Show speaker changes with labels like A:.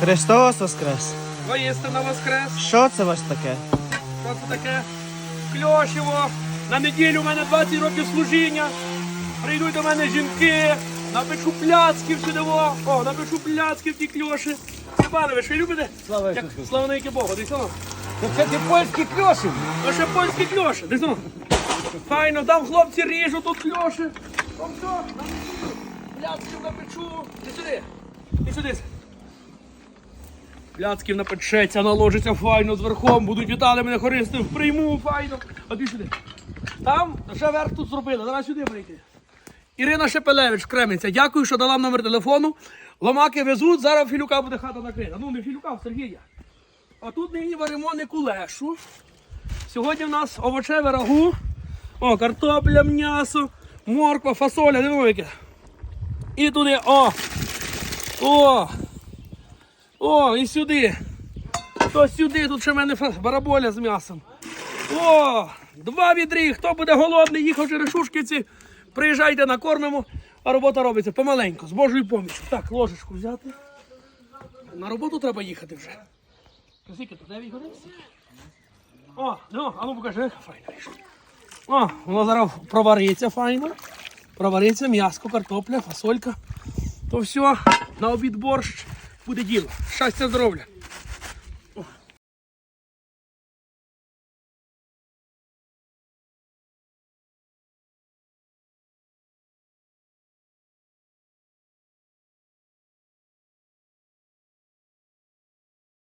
A: Христос Воскрес!
B: Воістина воскрес.
A: Що це вас таке?
B: Що це таке? Кльошево. На неділю у мене 20 років служіння. Прийдуть до мене жінки. Напишу пляцки в чудово. О, напишу пляцки в ті кльоші. Степанович, ви любите?
C: Слава
B: Як
C: Ісусу.
B: слава навіки Богу, десь воно.
C: Це ти польський кльошин.
B: Ну ще польські кльоші, десь воно. Файно, там хлопці ріжуть тут кльоші. Там все, пляцків напечу. Іди сюди. Іди сюди. Пляцків напечеться, наложиться файно з верхом, будуть вітали мене хористи, прийму файно. А ти сюди. Там вже верх тут зробили, зараз сюди прийти. Ірина Шепелевич, Кременця, дякую, що дала номер телефону. Ломаки везуть, зараз Філюка буде хата накрита. Ну, не Філюка, в Сергія. А тут нині варимо не кулешу. Сьогодні в нас овочеве рагу. О, картопля, м'ясо, морква, фасоля, диво яке. І туди, о! О! О, і сюди. То сюди, тут ще в мене бараболя з м'ясом. О! Два відрі. Хто буде голодний, їхав через Шушківці, приїжджайте, накормимо, а робота робиться помаленьку, з Божою поміччю. Так, ложечку взяти. На роботу треба їхати вже. Скільки тут 9 годин? О, ну, а ну покажи, яка файна вийшла. О, воно зараз провариться файно. Провариться м'яско, картопля, фасолька. То все, на обід борщ буде діло. Щастя, здоров'я.